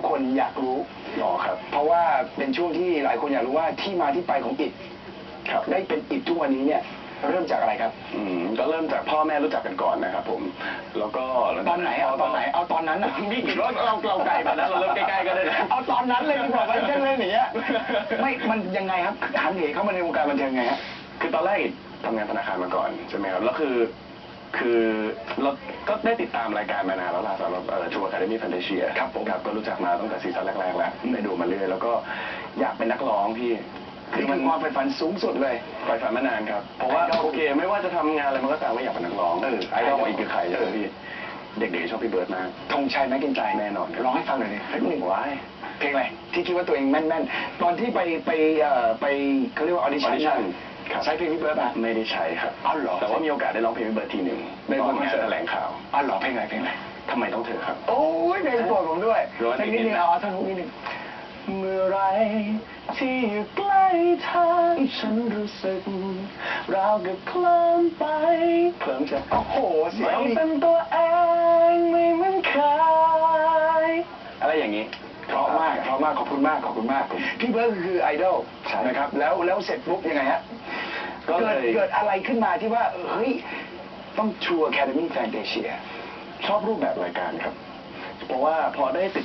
ทุกคนอยากรู้ อ๋อครับ เพราะว่าเป็นช่วงที่หลายคนอยากรู้ว่าที่มาที่ไปของอิดครับได้เป็นอิดทุกวันนี้เนี่ยเริ่มจากอะไรครับ อืมก็เริ่มจากพ่อแม่รู้จักกันก่อนนะครับผม แล้วก็หลังตจาอกนไหนพ่เอาตอนไหนเอาตอนนั้นอะพี่คิดว่าเราเราไกลไปนะเราเริ่มใกล้ๆก็ได้นะเอาตอนนั้นเลยดีกว่าไปเช่นเลยอย่างเงี้ยไม่มันยังไงครับหันเหเข้ามาในวงการบันเทิงไงฮะคือตอนแรกทำงานธนาคารมาก่อนใช่ไหมครับแล้วคือ คือเราก็ได้ติดตามรายการมานานแล้วล่ะสำหรับทัวร์ Academy Fantasia ครับผมครับก็รู้จักมาตั้งแต่ซีซั่นแรกๆแล้วได้ดูมาเรื่อยแล้วก็อยากเป็นนักร้องพี่นี่คือความใฝ่ฝันสูงสุดเลยไฟฝันมานานครับ เพราะว่าไอดอลโอเค ไม่ว่าจะทำงานอะไรมันก็ตามก็อยากเป็นนักร้องเออไอดอลไอดอลอีกคือใครใช่ไหมพี่ เด็กๆชอบพี่เบิร์ดมากธงชัยแม็กกินใจแน่นอนครับร้องให้ฟังหน่อยดิเฮ้ยหนึ่งว้าย เพลงอะไรที่คิดว่าตัวเองแม่นๆ ตอนที่ไปไปเอ่อไปเขาเรียกว่าออดิชั่น audition ครับใช้เพลงพี่เบิร์ดป่ะ ไม่ได้ใช้ครับอ้าวเหรอ แต่ว่ามีโอกาสได้ร้องเพลงพี่เบิร์ดทีหนึ่งในตวัอนนงานเสิร์ตแถลงข่าวอ๋อเหรอเพลงอะไรเพลงอะไรทำไมต้องเธอครับ โอ้ยเพลงโปรดผมด้วยร้องสักนินิดดนึนึงงเอาเอาท่อนฮุกนิดนึงเมื่อไรที่อยู่ใกล้เธอฉันรู้สึกราวกับเคลิ้มไปเคลิ้มจะโอ้โหเสียไม่งเป็นตัวเองไม่เหมือน เพราะมากเพราะมากขอบคุณมากขอบคุณมาก พี่เบิร์ดคือไอดอลใช่ นะครับแล้วแล้วเสร็จปุ๊บยังไงฮะก็เลเกิดย เกิดอะไรขึ้นมาที่ว่าเฮ้ยต้องชัวร์ Academy Fantasia ชอบรูปแบบรายการครับ เพราะว่าพอได้ติด